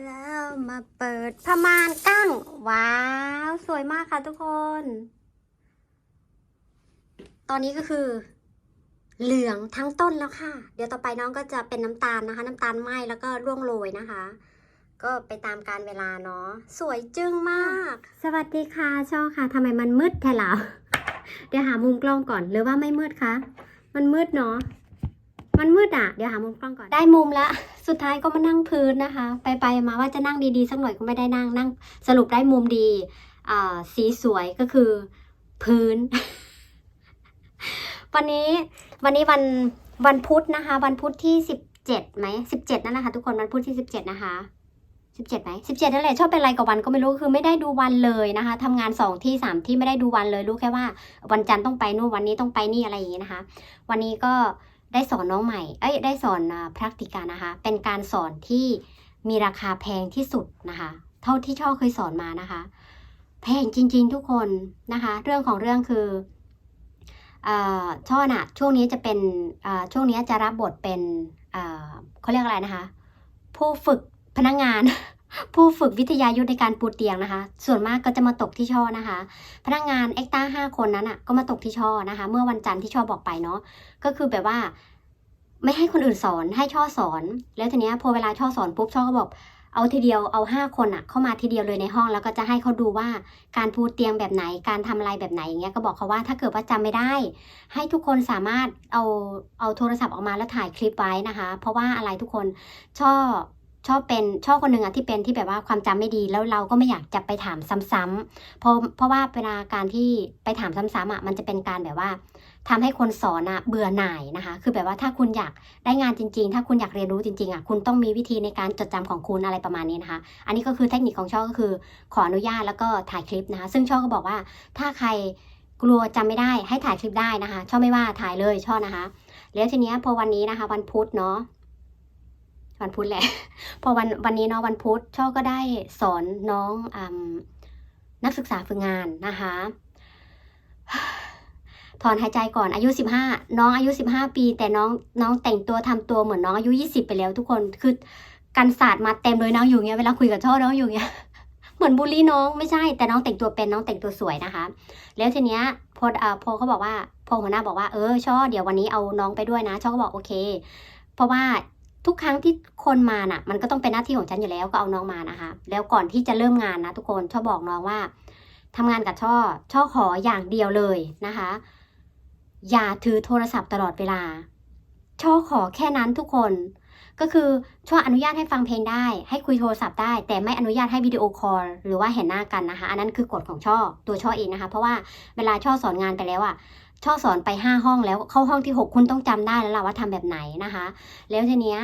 แล้วมาเปิดพม่านกั้งว้าว สวยมากค่ะทุกคน ตอนนี้ก็คือ เหลืองทั้งต้นแล้วค่ะ เดี๋ยวต่อไปน้องก็จะเป็นน้ำตาลนะคะ น้ำตาลไหมแล้วก็ร่วงโรยนะคะ ก็ไปตามการเวลาเนาะสวยจึ้งมาก สวัสดีค่ะช่อค่ะทำไมมันมืดแท้ล่ะเดี๋ยวหามุมกล้องก่อนหรือว่าไม่มืดคะมันมืดเนาะมันมืดอะ เดี๋ยวหามุมกล้องก่อนได้มุมละ สุดท้ายก็มานั่งพื้นนะคะ ไปไปมาว่าจะนั่งดีๆสักหน่อยก็ไม่ได้นั่งนั่ง สรุปได้มุมดีอ่าสีสวยก็คือพื้น วันนี้วันนี้วันวันพุธนะคะ วันพุธที่สิบเจ็ดไหมสิบเจ็ดนั่นนะคะทุกคนวันพุธที่สิบเจ็ดนะคะสิบเจ็ดไหมสิบเจ็ดนั่นแหละชอบเป็นอะไรกับวันก็ไม่รู้คือไม่ได้ดูวันเลยนะคะทำงานสองที่สามที่ไม่ได้ดูวันเลยรู้แค่ว่า วันจันทร์ต้องไปนู่นวันนี้ต้องไปนี่อะไรอย่างนี้นะคะ วันนี้ก็ ได้สอนน้องใหม่ เอ้ย ได้สอนพรักติกานะคะ เป็นการสอนที่มีราคาแพงที่สุดนะคะ เท่าที่ช่อเคยสอนมานะคะ แพงจริง ๆ ทุกคนนะคะ เรื่องของเรื่องคือช่อช่อน่ะช่วงนี้จะเป็นช่วงนี้จะรับบทเป็นเอ่อเขาเรียกอะไรนะคะ ผู้ฝึกพนักงาน ผู้ฝึกวิทยายุทธในการปูเตียงนะคะ ส่วนมากก็จะมาตกที่ช่อนะคะ พนักงานเอ็กต้าห้าคนนั้นอะก็มาตกที่ช่อนะคะ เมื่อวันจันทร์ที่ช่อบอกไปเนาะก็คือแบบว่า ไม่ให้คนอื่นสอนให้ช่อสอน แล้วทีเนี้ยพอเวลาช่อสอนปุ๊บช่อก็บอกเอาทีเดียวเอาห้าคนอะ เข้ามาทีเดียวเลยในห้องแล้วก็จะให้เขาดูว่าการปูเตียงแบบไหนการทำอะไรแบบไหนอย่างเงี้ยก็บอกเขาว่าถ้าเกิดว่าจำไม่ได้ ให้ทุกคนสามารถเอาเอาโทรศัพท์ออกมาแล้วถ่ายคลิปไว้นะคะ เพราะว่าอะไรทุกคนช่อ ชอบเป็นชอบคนหนึ่งอะที่เป็นที่แบบว่าความจำไม่ดีแล้วเราก็ไม่อยากจะไปถามซ้ำๆเพราะเพราะว่าเวลาการที่ไปถามซ้ำๆอะมันจะเป็นการแบบว่าทำให้คนสอนอะเบื่อหน่ายนะคะ คือแบบว่าถ้าคุณอยากได้งานจริง ๆ ถ้าคุณอยากเรียนรู้จริงๆอะคุณต้องมีวิธีในการจดจำของคุณอะไรประมาณนี้นะคะ อันนี้ก็คือเทคนิคของช่อก็คือขออนุญาตแล้วก็ถ่ายคลิปนะคะ ซึ่งช่อก็บอกว่าถ้าใครกลัวจำไม่ได้ให้ถ่ายคลิปได้นะคะ ช่อไม่ว่าถ่ายเลยช่อนะคะ แล้วทีเนี้ยพอวันนี้นะคะ วันพุธเนาะ วันพุธแหละ พอวันวันนี้เนาะวันพุธช่อก็ได้สอนน้องอนักศึกษาฝึกงานนะคะถอนหายใจก่อนอายุ 15 น้องอายุ 15 ปี แต่น้องน้องแต่งตัวทำตัวเหมือนน้องอายุ 20 ไปแล้วทุกคนคือกันศาสตร์มาเต็มเลยน้องอยู่เงี้ยเวลาคุยกับช่อน้องอยู่เงี้ยเหมือนบูลลี่น้องไม่ใช่แต่น้องแต่งตัวเป็นน้องแต่งตัวสวยนะคะ แล้วทีเนี้ยพออ่าพอเขาบอกว่าพอหัวหน้าบอกว่าเออช่อเดี๋ยววันนี้เอาน้องไปด้วยนะช่อก็บอกโอเค เพราะว่า ทุกครั้งที่คนมาน่ะ มันก็ต้องเป็นหน้าที่ของฉันอยู่แล้วก็เอาน้องมานะคะ แล้วก่อนที่จะเริ่มงานนะทุกคนช่อบอกน้องว่าทำงานกับช่อช่อขออย่างเดียวเลยนะคะ อย่าถือโทรศัพท์ตลอดเวลา ช่อขอแค่นั้นทุกคน ก็คือช่ออนุญาตให้ฟังเพลงได้ ให้คุยโทรศัพท์ได้ แต่ไม่อนุญาตให้วิดีโอคอลหรือว่าเห็นหน้ากันนะคะ อันนั้นคือกฎของช่อตัวช่อเองนะคะ เพราะว่าเวลาช่อสอนงานไปแล้วอะ ช่อสอนไปห้าห้องแล้วเข้าห้องที่หกคุณต้องจำได้แล้วล่ะว่าทำแบบไหนนะคะ แล้วทีเนี้ย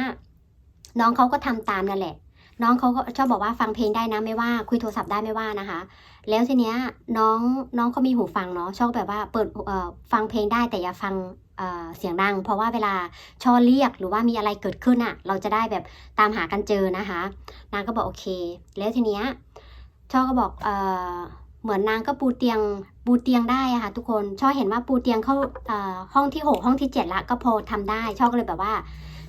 น้องเขาก็ทำตามนั่นแหละ น้องเขาก็ชอบบอกว่าฟังเพลงได้นะไม่ว่า คุยโทรศัพท์ได้ไม่ว่านะคะ แล้วทีเนี้ยน้องน้องเขามีหูฟังเนาะชอบแบบว่าเปิดเอ่อฟังเพลงได้แต่อย่าฟังเอ่อเสียงดัง เพราะว่าเวลาชอเรียกหรือว่ามีอะไรเกิดขึ้นอะเราจะได้แบบตามหากันเจอนะคะ นางก็บอกโอเค แล้วทีเนี้ยช่อก็บอกเอ่อเหมือนนางก็ปูเตียง ปูเตียงได้อะค่ะทุกคนช่อเห็นว่าปูเตียงเข้าห้องที่หกห้องที่เจ็ดละก็พอทำได้ช่อก็เลยแบบว่า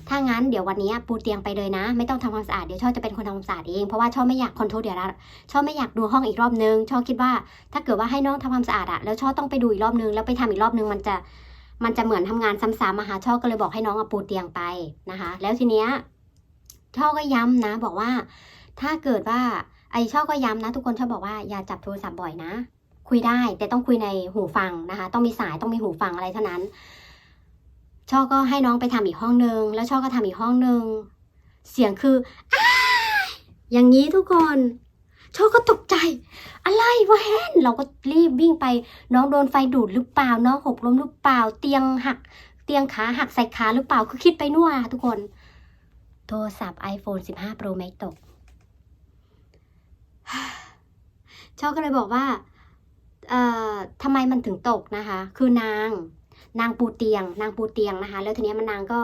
ถ้างั้นเดี๋ยววันนี้ปูเตียงไปเลยนะ ไม่ต้องทำความสะอาดเดี๋ยวช่อจะเป็นคนทำความสะอาดเองเพราะว่าช่อไม่อยากคอนโทรลเดี๋ยวละช่อไม่อยากดูห้องอีกรอบนึงช่อคิดว่าถ้าเกิดว่าให้น้องทำความสะอาดอะแล้วช่อต้องไปดูอีกรอบนึงแล้วไปทำอีกรอบนึงมันจะมันจะเหมือนทำงานซ้ำๆมาหาช่อก็เลยบอกให้น้องเอาปูเตียงไปนะคะ แล้วทีเนี้ยช่อก็ย้ำนะ บอกว่า ถ้าเกิดว่าไอช่อก็ย้ำนะ ทุกคนชอบบอกว่าอย่าจับโทรศัพท์บ่อยนะ คุยได้ แต่ต้องคุยในหูฟังนะคะ ต้องมีสายต้องมีหูฟังอะไรเท่านั้น ช่อก็ให้น้องไปทำอีกห้องนึง แล้วช่อก็ทำอีกห้องนึง เสียงคืออย่างนี้ทุกคนช่อก็ตกใจ อะไรวะแฮนเราก็รีบวิ่งไป น้องโดนไฟดูดหรือเปล่า น้องหกล้มหรือเปล่า เตียงหัก เตียงขาหักใส่ขาหรือเปล่า คือคิดไปนู่นอะทุกคน โทรศัพท์ iPhone 15 Pro Max ตกช่อก็เลยบอกว่า ทำไมมันถึงตกนะคะ คือนาง นางปูเตียง นางปูเตียงนะคะ แล้วทีนี้มันนางก็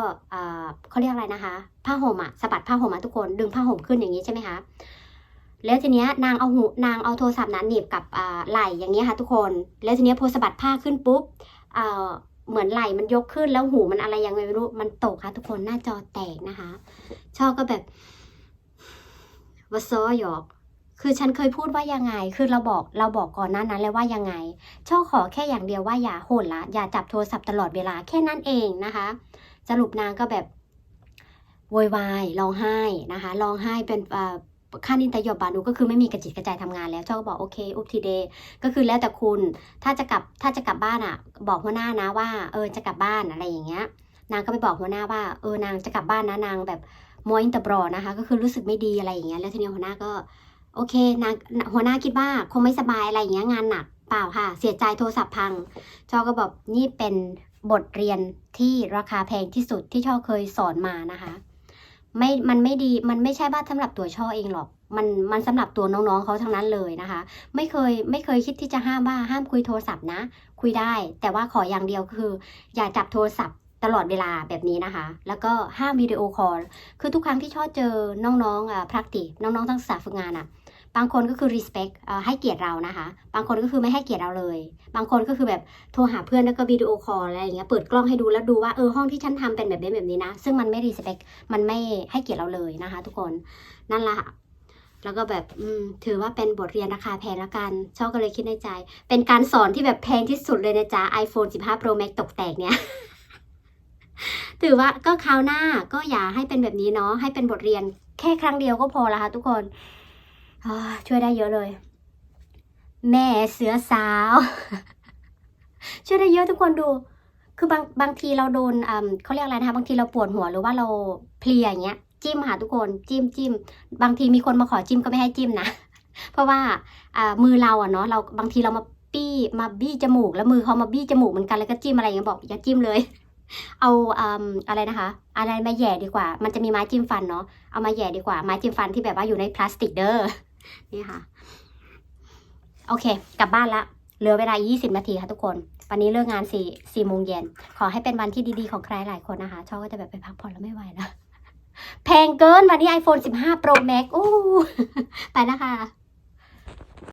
เขาเรียกอะไรนะคะ ผ้าห่มอะสะบัดผ้าห่มอะทุกคน ดึงผ้าห่มขึ้นอย่างนี้ใช่ไหมคะ แล้วทีนี้นางเอาหูนางเอาโทรศัพท์นั้นหนีบกับไหล่อย่างเงี้ค่ะทุกคน แล้วทีนี้พอสะบัดผ้าขึ้นปุ๊บเหมือนไหล่มันยกขึ้นแล้วหูมันอะไรยังไงไม่รู้ มันตกค่ะทุกคนหน้าจอแตกนะคะช่อก็แบบว่าซอหยอก คือฉันเคยพูดว่ายังไง คือเราบอกเราบอกก่อนหน้านั้นเลยว่ายังไง ช่อขอแค่อย่างเดียวว่าอย่าโหดละ อย่าจับโทรศัพท์ตลอดเวลาแค่นั้นเองนะคะ สรุปนางก็แบบโวยวายร้องไห้นะคะร้องไห้เป็นเอ่อค่านินตยบบานุก็คือไม่มีกระจิตกระใจทำงานแล้วช่อก็บอกโอเคอุปทีเดย์ก็คือแล้วแต่คุณถ้าจะกลับถ้าจะกลับบ้านอะ บอกหัวหน้านะว่าเออจะกลับบ้านอะไรอย่างเงี้ย นางก็ไปบอกหัวหน้าว่าเออนางจะกลับบ้านนะนางแบบมอยอินเตอร์บรอนะคะ ก็คือรู้สึกไม่ดีอะไรอย่างเงี้ยแล้วทีนี้หัวหน้าก็ โอเคนางหัวหน้าคิดว่าคงไม่สบายอะไรอย่างเงี้ยงานหนักเปล่าค่ะ เสียใจโทรศัพท์พังชอก็บอกนี่เป็นบทเรียนที่ราคาแพงที่สุดที่ช่อเคยสอนมานะคะ ไม่มันไม่ดีมันไม่ใช่ว่าสำหรับตัวช่อเองหรอก มันมันสำหรับตัวน้องๆเขาทั้งนั้นเลยนะคะ ไม่เคยไม่เคยคิดที่จะห้ามว่าห้ามคุยโทรศัพท์นะ คุยได้ แต่ว่าขออย่างเดียวคือ อย่าจับโทรศัพท์ตลอดเวลาแบบนี้นะคะ แล้วก็ห้ามวิดีโอคอล คือทุกครั้งที่ช่อเจอน้องๆอ่าพักติน้องๆทั้งศึกษาฝึกงานอะ บางคนก็คือ respect อให้เกียรติเรานะคะ บางคนก็คือไม่ให้เกียรติเราเลย บางคนก็คือแบบโทรหาเพื่อนแล้วก็วิดีโอคอลอะไรอย่างเงี้ย เปิดกล้องให้ดูแล้วดูว่าเออห้องที่ฉันทำเป็นแบบนี้แบบนี้นะ ซึ่งมันไม่ respect มันไม่ให้เกียรติเราเลยนะคะ ทุกคน นั่นแหละค่ะแล้วก็แบบอืถือว่าเป็นบทเรียนราคาแพงแล้วกันชอบก็เลยคิดในใจ เป็นการสอนที่แบบแพงที่สุดเลยนะจ๊ะ iPhone 15 Pro Max ตกแตกเนี่ย ถือว่าก็คราวหน้าก็อย่าให้เป็นแบบนี้เนาะ ให้เป็นบทเรียนแค่ครั้งเดียวก็พอละค่ะทุกคน ช่วยได้เยอะเลย แม่เสือสาว ช่วยได้เยอะทุกคนดู คือบางบางทีเราโดนเขาเรียกอะไรนะคะ บางทีเราปวดหัวหรือว่าเราเพลียอย่างเงี้ย จิ้มค่ะทุกคน จิ้มจิ้มบางทีมีคนมาขอจิ้มก็ไม่ให้จิ้มนะ เพราะว่าามือเราอะเนาะเราบางทีเรามาปี้มาบี้จมูก แล้วมือเขามาบี้จมูกเหมือนกันแล้วก็จิ้มอะไรอย่างเงี้ยบอกอย่าจิ้มเลยเอาอืมอะไรนะคะ อะไรมาแหย่ดีกว่า มันจะมีไม้จิ้มฟันเนาะ เอามาแหย่ดีกว่า ไม้จิ้มฟันที่แบบว่าอยู่ในพลาสติกเด้อ นี่ค่ะ โอเค กลับบ้านละเหลือเวลา 20 นาทีค่ะทุกคน วันนี้เลิกงาน4 4โมงเย็น ขอให้เป็นวันที่ดีๆของใครหลายคนนะคะ ชอบก็จะแบบไปพักผ่อนแล้วไม่ไหวแล้ว แพงเกินวันนี้ iPhone 15 Pro Max โอ้ไปแล้วค่ะ